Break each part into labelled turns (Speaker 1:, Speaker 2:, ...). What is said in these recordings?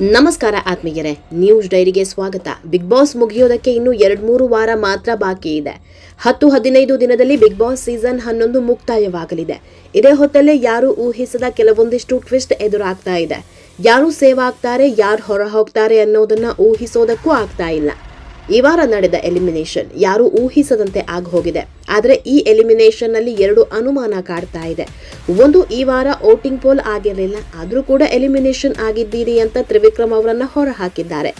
Speaker 1: ನಮಸ್ಕಾರ ಆತ್ಮೀಯರೇ, ನ್ಯೂಸ್ ಡೈರಿಗೆ ಸ್ವಾಗತ. ಬಿಗ್ ಬಾಸ್ ಮುಗಿಯೋದಕ್ಕೆ ಇನ್ನು ಎರಡು ಮೂರು ವಾರ ಮಾತ್ರ ಬಾಕಿ ಇದೆ. ಹತ್ತು ಹದಿನೈದು ದಿನದಲ್ಲಿ ಬಿಗ್ ಬಾಸ್ ಸೀಸನ್ ಹನ್ನೊಂದು ಮುಕ್ತಾಯವಾಗಲಿದೆ. ಇದೇ ಹೊತ್ತಲ್ಲೇ ಯಾರು ಊಹಿಸದ ಕೆಲವೊಂದಿಷ್ಟು ಟ್ವಿಸ್ಟ್ ಎದುರಾಗ್ತಾ ಇದೆ. ಯಾರು ಸೇವ್ ಆಗ್ತಾರೆ, ಯಾರು ಹೊರ ಹೋಗ್ತಾರೆ ಅನ್ನೋದನ್ನ ಊಹಿಸೋದಕ್ಕೂ ಆಗ್ತಾ ಇಲ್ಲ. ಈ ವಾರ ನಡೆದ ಎಲಿಮಿನೇಷನ್ ಯಾರು ಊಹಿಸದಂತೆ ಆಗಿ ಹೋಗಿದೆ ಆದರೆ ಈ ಎಲಿಮಿನೇಷನ್ನಲ್ಲಿ ಎರಡು ಅನುಮಾನ ಕಾಡ್ತಾ ಇದೆ. ಒಂದು, ಈ ವಾರ ವೋಟಿಂಗ್ ಪೋಲ್ ಆಗಿರಲಿಲ್ಲ. ಆದರೂ ಕೂಡ ಎಲಿಮಿನೇಷನ್ ಆಗಿದ್ದೀರಿ ಅಂತ ತ್ರಿವಿಕ್ರಮ್ ಅವರನ್ನ ಹೊರ ಹಾಕಿದ್ದಾರೆ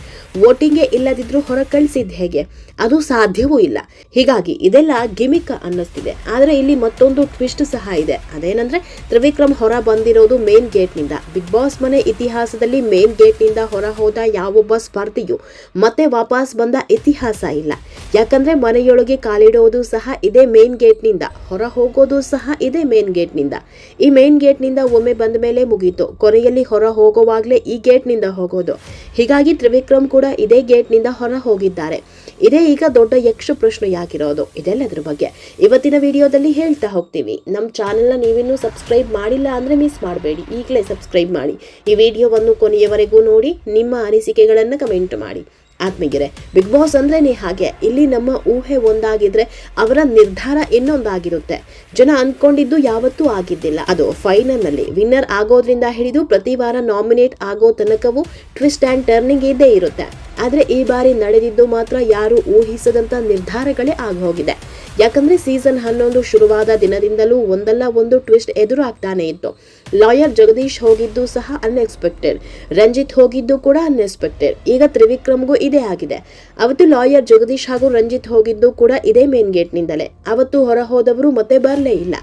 Speaker 1: ವೋಟಿಂಗ್ಗೆ ಇಲ್ಲದಿದ್ರೂ ಹೊರ ಕಳಿಸಿದ್ದು ಹೇಗೆ? ಅದು ಸಾಧ್ಯವೂ ಇಲ್ಲ. ಹೀಗಾಗಿ ಇದೆಲ್ಲ ಗಿಮಿಕ್ ಅನ್ನಿಸ್ತಿದೆ. ಆದರೆ ಇಲ್ಲಿ ಮತ್ತೊಂದು ಟ್ವಿಸ್ಟ್ ಸಹ ಇದೆ. ಅದೇನಂದ್ರೆ ತ್ರಿವಿಕ್ರಮ್ ಹೊರ ಬಂದಿರೋದು ಮೇನ್ ಗೇಟ್ನಿಂದ. ಬಿಗ್ ಬಾಸ್ ಮನೆ ಇತಿಹಾಸದಲ್ಲಿ ಮೇನ್ ಗೇಟ್ನಿಂದ ಹೊರ ಹೋದ ಯಾವೊಬ್ಬ ಸ್ಪರ್ಧಿಯು ಮತ್ತೆ ವಾಪಸ್ ಬಂದ ಇತಿಹಾಸ ಇಲ್ಲ. ಯಾಕಂದ್ರೆ ಮನೆಯೊಳಗೆ ಕಾಲಿಡೋದು ಸಹ ಇದೇ ಮೇನ್ ಗೇಟ್ನಿಂದ ಹೊರ ಹೋಗೋದು ಸಹ ಇದೇ ಮೇನ್ ಗೇಟ್ನಿಂದ ಈ ಮೇನ್ ಗೇಟ್ನಿಂದ ಒಮ್ಮೆ ಬಂದ ಮೇಲೆ ಮುಗೀತು. ಕೊನೆಯಲ್ಲಿ ಹೊರ ಹೋಗುವಾಗಲೇ ಈ ಗೇಟ್ನಿಂದ ಹೋಗೋದು. ಹೀಗಾಗಿ ತ್ರಿವಿಕ್ರಮ್ ಕೂಡ ಇದೇ ಗೇಟ್ನಿಂದ ಹೊರ ಹೋಗಿದ್ದಾರೆ ಇದೇ ಈಗ ದೊಡ್ಡ ಯಕ್ಷ ಪ್ರಶ್ನೆಯಾಗಿರೋದು. ಇದೆಲ್ಲದರ ಬಗ್ಗೆ ಇವತ್ತಿನ ವಿಡಿಯೋದಲ್ಲಿ ಹೇಳ್ತಾ ಹೋಗ್ತೀವಿ. ನಮ್ಮ ಚಾನೆಲ್ನ ನೀವಿನ್ನೂ ಸಬ್ಸ್ಕ್ರೈಬ್ ಮಾಡಿಲ್ಲ ಅಂದರೆ ಮಿಸ್ ಮಾಡಬೇಡಿ. ಈಗಲೇ ಸಬ್ಸ್ಕ್ರೈಬ್ ಮಾಡಿ. ಈ ವಿಡಿಯೋವನ್ನು ಕೊನೆಯವರೆಗೂ ನೋಡಿ, ನಿಮ್ಮ ಅನಿಸಿಕೆಗಳನ್ನು ಕಮೆಂಟ್ ಮಾಡಿ. ಆತ್ಮೀಗೆರೆ ಬಿಗ್ ಬಾಸ್ ಅಂದ್ರೇನೆ ಹಾಗೆ. ಇಲ್ಲಿ ನಮ್ಮ ಊಹೆ ಒಂದಾಗಿದ್ರೆ ಅವರ ನಿರ್ಧಾರ ಇನ್ನೊಂದಾಗಿರುತ್ತೆ. ಜನ ಅನ್ಕೊಂಡಿದ್ದು ಯಾವತ್ತೂ ಆಗಿದ್ದಿಲ್ಲ. ಅದು ಫೈನಲ್ನಲ್ಲಿ ವಿನ್ನರ್ ಆಗೋದ್ರಿಂದ ಹಿಡಿದು ಪ್ರತಿ ವಾರ ನಾಮಿನೇಟ್ ಆಗೋ ತನಕವೂ ಟ್ವಿಸ್ಟ್ ಆ್ಯಂಡ್ ಟರ್ನಿಂಗ್ ಇದ್ದೇ ಇರುತ್ತೆ. ಆದರೆ ಈ ಬಾರಿ ನಡೆದಿದ್ದು ಮಾತ್ರ ಯಾರು ಊಹಿಸದಂತ ನಿರ್ಧಾರಗಳೇ ಆಗೋಗಿದೆ ಯಾಕಂದ್ರೆ ಸೀಸನ್ ಹನ್ನೊಂದು ಶುರುವಾದ ದಿನದಿಂದಲೂ ಒಂದಲ್ಲ ಒಂದು ಟ್ವಿಸ್ಟ್ ಎದುರಾಗ್ತಾನೆ ಇತ್ತು. ಲಾಯರ್ ಜಗದೀಶ್ ಹೋಗಿದ್ದು ಸಹ ಅನ್ಎಕ್ಸ್ಪೆಕ್ಟೆಡ್ ರಂಜಿತ್ ಹೋಗಿದ್ದು ಕೂಡ ಅನ್ಎಕ್ಸ್ಪೆಕ್ಟೆಡ್ ಈಗ ತ್ರಿವಿಕ್ರಮ್ಗೂ ಇದೇ ಆಗಿದೆ. ಅವತ್ತು ಲಾಯರ್ ಜಗದೀಶ್ ಹಾಗೂ ರಂಜಿತ್ ಹೋಗಿದ್ದು ಕೂಡ ಇದೇ ಮೇನ್ ಗೇಟ್ನಿಂದಲೇ ಅವತ್ತು ಹೊರ ಹೋದವರು ಮತ್ತೆ ಬರಲೇ ಇಲ್ಲ.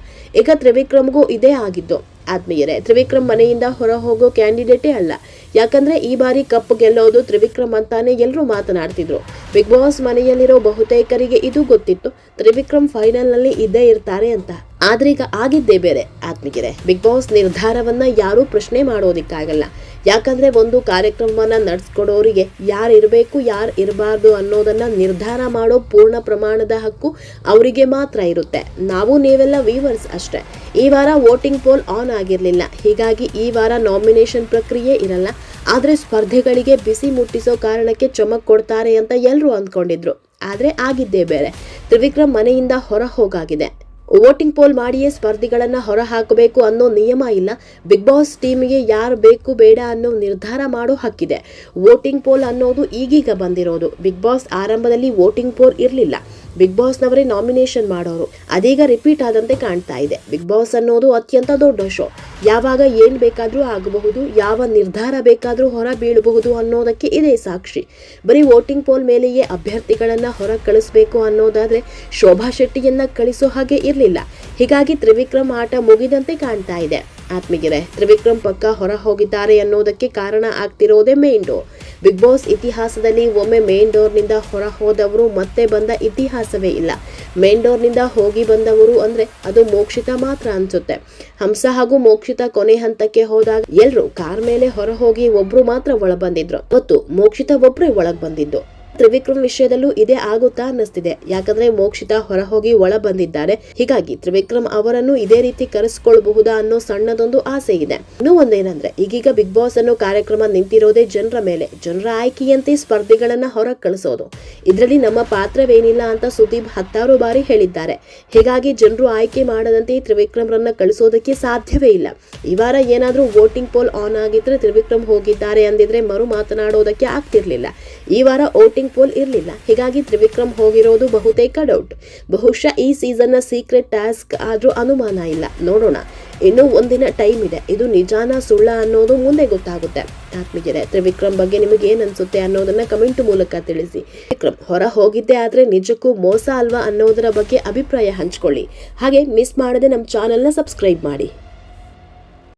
Speaker 1: ಈಗ ತ್ರಿವಿಕ್ರಮ್ಗೂ ಇದೇ ಆಗಿದ್ದು. ಆತ್ಮೀಯರೇ, ತ್ರಿವಿಕ್ರಮ್ ಮನೆಯಿಂದ ಹೊರ ಹೋಗೋ ಕ್ಯಾಂಡಿಡೇಟೇ ಅಲ್ಲ. ಯಾಕಂದ್ರೆ ಈ ಬಾರಿ ಕಪ್ ಗೆಲ್ಲೋದು ತ್ರಿವಿಕ್ರಮ್ ಅಂತಾನೆ ಎಲ್ಲರೂ ಮಾತನಾಡ್ತಿದ್ರು. ಬಿಗ್ ಬಾಸ್ ಮನೆಯಲ್ಲಿರೋ ಬಹುತೇಕರಿಗೆ ಇದು ಗೊತ್ತಿತ್ತು, ತ್ರಿವಿಕ್ರಮ್ ಫೈನಲ್ನಲ್ಲಿ ಇದ್ದೇ ಇರ್ತಾರೆ ಅಂತ. ಆದ್ರೀಗ ಆಗಿದ್ದೇ ಬೇರೆ, ಆತ್ಮೀಯರೇ. ಬಿಗ್ ಬಾಸ್ ನಿರ್ಧಾರವನ್ನ ಯಾರೂ ಪ್ರಶ್ನೆ ಮಾಡೋದಿಕ್ಕಾಗಲ್ಲ. ಯಾಕಂದ್ರೆ ಒಂದು ಕಾರ್ಯಕ್ರಮವನ್ನ ನಡೆಸ್ಕೊಡೋರಿಗೆ ಯಾರು ಇರಬೇಕು, ಯಾರು ಇರಬಾರ್ದು ಅನ್ನೋದನ್ನ ನಿರ್ಧಾರ ಮಾಡೋ ಪೂರ್ಣ ಪ್ರಮಾಣದ ಹಕ್ಕು ಅವರಿಗೆ ಮಾತ್ರ ಇರುತ್ತೆ. ನಾವು ನೀವೆಲ್ಲ ವೀವರ್ಸ್ ಅಷ್ಟೇ. ಈ ವಾರ ವೋಟಿಂಗ್ ಪೋಲ್ ಆನ್ ಆಗಿರಲಿಲ್ಲ. ಹೀಗಾಗಿ ಈ ವಾರ ನಾಮಿನೇಷನ್ ಪ್ರಕ್ರಿಯೆ ಇರಲ್ಲ. ಆದ್ರೆ ಸ್ಪರ್ಧೆಗಳಿಗೆ ಬಿಸಿ ಮುಟ್ಟಿಸೋ ಕಾರಣಕ್ಕೆ ಚಮಕ್ ಕೊಡ್ತಾರೆ ಅಂತ ಎಲ್ಲರೂ ಅಂದ್ಕೊಂಡಿದ್ರು. ಆದ್ರೆ ಆಗಿದ್ದೇ ಬೇರೆ. ತ್ರಿವಿಕ್ರಮ್ ಮನೆಯಿಂದ ಹೊರ ಹೋಗಾಗಿದೆ. ವೋಟಿಂಗ್ ಪೋಲ್ ಮಾಡಿಯೇ ಸ್ಪರ್ಧಿಗಳನ್ನ ಹೊರ ಹಾಕಬೇಕು ಅನ್ನೋ ನಿಯಮ ಇಲ್ಲ. ಬಿಗ್ ಬಾಸ್ ಟೀಮ್ಗೆ ಯಾರು ಬೇಕು ಬೇಡ ಅನ್ನೋ ನಿರ್ಧಾರ ಮಾಡೋ ಹಕ್ಕಿದೆ. ವೋಟಿಂಗ್ ಪೋಲ್ ಅನ್ನೋದು ಈಗೀಗ ಬಂದಿರೋದು. ಬಿಗ್ ಬಾಸ್ ಆರಂಭದಲ್ಲಿ ವೋಟಿಂಗ್ ಪೋಲ್ ಇರಲಿಲ್ಲ. ಬಿಗ್ ಬಾಸ್ನವರೇ ನಾಮಿನೇಷನ್ ಮಾಡೋರು. ಅದೀಗ ರಿಪೀಟ್ ಆದಂತೆ ಕಾಣ್ತಾ ಇದೆ. ಬಿಗ್ ಬಾಸ್ ಅನ್ನೋದು ಅತ್ಯಂತ ದೊಡ್ಡ ಶೋ. ಯಾವಾಗ ಏನು ಬೇಕಾದರೂ ಆಗಬಹುದು, ಯಾವ ನಿರ್ಧಾರ ಬೇಕಾದರೂ ಹೊರ ಬೀಳಬಹುದು ಅನ್ನೋದಕ್ಕೆ ಇದೇ ಸಾಕ್ಷಿ. ಬರೀ ವೋಟಿಂಗ್ ಪೋಲ್ ಮೇಲೆಯೇ ಅಭ್ಯರ್ಥಿಗಳನ್ನು ಹೊರ ಕಳಿಸಬೇಕು ಅನ್ನೋದಾದರೆ ಶೋಭಾ ಶೆಟ್ಟಿಯನ್ನು ಕಳಿಸೋ ಹಾಗೆ ಇರಲಿಲ್ಲ. ಹೀಗಾಗಿ ತ್ರಿವಿಕ್ರಮ್ ಆಟ ಮುಗಿದಂತೆ ಕಾಣ್ತಾ ಇದೆ. ಆತ್ಮೀಗೆರೆ ತ್ರಿವಿಕ್ರಮ್ ಪಕ್ಕ ಹೊರ ಹೋಗಿದ್ದಾರೆ ಅನ್ನೋದಕ್ಕೆ ಕಾರಣ ಆಗ್ತಿರೋದೇ ಮೇನ್ ಡೋರ್ ಬಿಗ್ ಬಾಸ್ ಇತಿಹಾಸದಲ್ಲಿ ಒಮ್ಮೆ ಮೇನ್ ಡೋರ್ನಿಂದ ಹೊರ ಹೋದವರು ಮತ್ತೆ ಬಂದ ಇತಿಹಾಸವೇ ಇಲ್ಲ. ಮೇನ್ ಡೋರ್ನಿಂದ ಹೋಗಿ ಬಂದವರು ಅಂದ್ರೆ ಅದು ಮೋಕ್ಷಿತ ಮಾತ್ರ ಅನ್ಸುತ್ತೆ. ಹಂಸ ಹಾಗೂ ಮೋಕ್ಷಿತ ಕೊನೆ ಹಂತಕ್ಕೆ ಹೋದಾಗ ಎಲ್ರು ಕಾರ್ ಮೇಲೆ ಹೊರ ಹೋಗಿ ಒಬ್ರು ಮಾತ್ರ ಒಳ ಬಂದಿದ್ರು. ಮತ್ತು ಮೋಕ್ಷಿತ ಒಬ್ರೇ ಒಳಗ್ ಬಂದಿದ್ದು. ತ್ರಿವಿಕ್ರಮ್ ವಿಷಯದಲ್ಲೂ ಇದೇ ಆಗುತ್ತಾ ಅನ್ನಿಸ್ತಿದೆ. ಯಾಕಂದ್ರೆ ಮೋಕ್ಷಿತ ಹೊರ ಹೋಗಿ ಒಳ ಬಂದಿದ್ದಾರೆ ಹೀಗಾಗಿ ತ್ರಿವಿಕ್ರಮ್ ಅವರನ್ನು ಇದೇ ರೀತಿ ಕರೆಸ್ಕೊಳ್ಬಹುದಾ ಅನ್ನೋ ಸಣ್ಣದೊಂದು ಆಸೆ ಇದೆ. ಇನ್ನೂ ಒಂದೇನಂದ್ರೆ, ಈಗೀಗ ಬಿಗ್ ಬಾಸ್ ಅನ್ನೋ ಕಾರ್ಯಕ್ರಮ ನಿಂತಿರೋದೇ ಜನರ ಮೇಲೆ. ಜನರ ಆಯ್ಕೆಯಂತೆ ಸ್ಪರ್ಧಿಗಳನ್ನ ಹೊರ ಕಳಿಸೋದು. ಇದರಲ್ಲಿ ನಮ್ಮ ಪಾತ್ರವೇನಿಲ್ಲ ಅಂತ ಸುದೀಪ್ ಹತ್ತಾರು ಬಾರಿ ಹೇಳಿದ್ದಾರೆ. ಹೀಗಾಗಿ ಜನರು ಆಯ್ಕೆ ಮಾಡದಂತೆ ತ್ರಿವಿಕ್ರಮ್ರನ್ನ ಕಳಿಸೋದಕ್ಕೆ ಸಾಧ್ಯವೇ ಇಲ್ಲ. ಈ ವಾರ ಏನಾದ್ರೂ ವೋಟಿಂಗ್ ಪೋಲ್ ಆನ್ ಆಗಿದ್ರೆ ತ್ರಿವಿಕ್ರಮ್ ಹೋಗಿದ್ದಾರೆ ಅಂದಿದ್ರೆ ಮರು ಮಾತನಾಡೋದಕ್ಕೆ ಆಗ್ತಿರ್ಲಿಲ್ಲ. ಈ ವಾರ ವೋಟಿಂಗ್ ಪೋಲ್ ಇರಲಿಲ್ಲ. ಹೀಗಾಗಿ ತ್ರಿವಿಕ್ರಮ್ ಹೋಗಿರೋದು ಬಹುತೇಕ ಡೌಟ್. ಬಹುಶಃ ಈ ಸೀಸನ್ನ ಸೀಕ್ರೆಟ್ ಟಾಸ್ಕ್ ಆದ್ರೂ ಅನುಮಾನ ಇಲ್ಲ. ನೋಡೋಣ. ಇನ್ನೂ ಒಂದಿನ ಟೈಮ್ ಇದೆ. ಇದು ನಿಜಾನ ಸುಳ್ಳ ಅನ್ನೋದು ಮುಂದೆ ಗೊತ್ತಾಗುತ್ತೆ. ಆತ್ಮೀಯರೇ, ತ್ರಿವಿಕ್ರಮ್ ಬಗ್ಗೆ ನಿಮಗೆ ಏನ್ ಅನ್ಸುತ್ತೆ ಅನ್ನೋದನ್ನ ಕಮೆಂಟ್ ಮೂಲಕ ತಿಳಿಸಿ. ವಿಕ್ರಮ್ ಹೊರ ಹೋಗಿದ್ದೆ ಆದ್ರೆ ನಿಜಕ್ಕೂ ಮೋಸ ಅಲ್ವಾ ಅನ್ನೋದರ ಬಗ್ಗೆ ಅಭಿಪ್ರಾಯ ಹಂಚ್ಕೊಳ್ಳಿ. ಹಾಗೆ, ಮಿಸ್ ಮಾಡದೆ ನಮ್ಮ ಚಾನೆಲ್ನ ಸಬ್ಸ್ಕ್ರೈಬ್ ಮಾಡಿ.